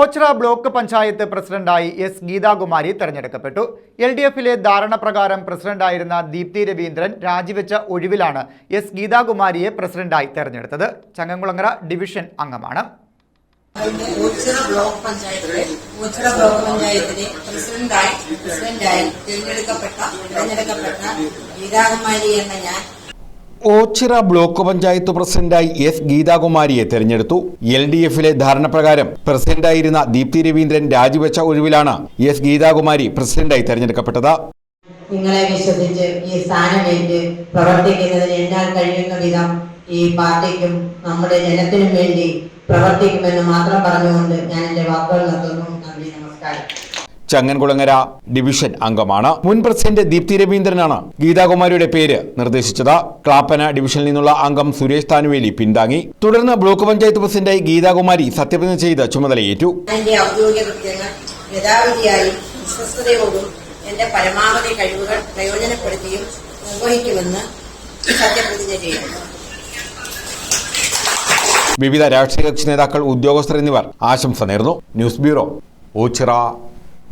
Ochira block panchayat പ്രസിഡന്റായി S Geethakumari തെരഞ്ഞെടുക്കപ്പെട്ടു. L D എഫിലെ ധാരണ പ്രകാരം പ്രസിഡന്റായിരുന്ന ദീപ്തി രവീന്ദ്രൻ രാജിവെച്ച ഒഴിവിലാണ് എസ് ഗീതാകുമാരിയെ പ്രസിഡന്റായി തെരഞ്ഞെടുത്തത്. ചങ്ങങ്കുളങ്ങര ഡിവിഷൻ അംഗമാണ്. ബ്ലോക്ക് പഞ്ചായത്തിലെ ബ്ലോക്ക് പഞ്ചായത്തിലെ ഗീതാകുമാരി എന്ന ഞാൻ ഓച്ചിറ ബ്ലോക്ക് പഞ്ചായത്ത് പ്രസിഡന്റായി എസ് ഗീതാകുമാരിയെ തെരഞ്ഞെടുത്തു. എൽ ഡി എഫിലെ ധാരണപ്രകാരം പ്രസിഡന്റായിരുന്ന ദീപ്തി രവീന്ദ്രൻ രാജിവെച്ച ഒഴിവിലാണ് എസ് ഗീതാകുമാരി പ്രസിഡന്റായി തെരഞ്ഞെടുക്കപ്പെട്ടത്. നിങ്ങളെ വിശ്വസിച്ച് ഈ സ്ഥാനമേറ്റ് പ്രവർത്തിക്കുന്നതിന് എന്നാൽ കഴിയുന്ന വിധം ഈ പാർട്ടിക്കും നമ്മുടെ ജനത്തിനും വേണ്ടി പ്രവർത്തിക്കുമെന്ന് മാത്രം പറഞ്ഞുകൊണ്ട് ഞാൻ എന്റെ വാക്കുകൾ നിർത്തുന്നു. നന്ദി നമസ്കാരം. ചങ്ങൻകുളങ്ങര ഡിവിഷൻ അംഗമാണ്. മുൻ പ്രസിഡന്റ് ദീപ്തി രവീന്ദ്രനാണ് ഗീതാകുമാരിയുടെ പേര് നിർദ്ദേശിച്ചത്. ക്ലാപ്പന ഡിവിഷനിൽ നിന്നുള്ള അംഗം സുരേഷ് താനുവേലി പിന്താങ്ങി. തുടർന്ന് ബ്ലോക്ക് പഞ്ചായത്ത് പ്രസിഡന്റായി ഗീതാകുമാരി സത്യപ്രതിജ്ഞ ചെയ്ത് ചുമതലയേറ്റു. യഥാവിധിയായും വിശ്വസ്തയോടും എന്റെ പരമാവധി കഴിവുകൾ പ്രയോജനപ്പെടുത്തിയും നിർവഹിക്കുമെന്ന് സത്യപ്രതിജ്ഞ ചെയ്യുന്നു വിവിധ രാഷ്ട്രീയ കക്ഷി നേതാക്കൾ ഉദ്യോഗസ്ഥർ എന്നിവർ ആശംസ നേർന്നു. News bureau Oachira.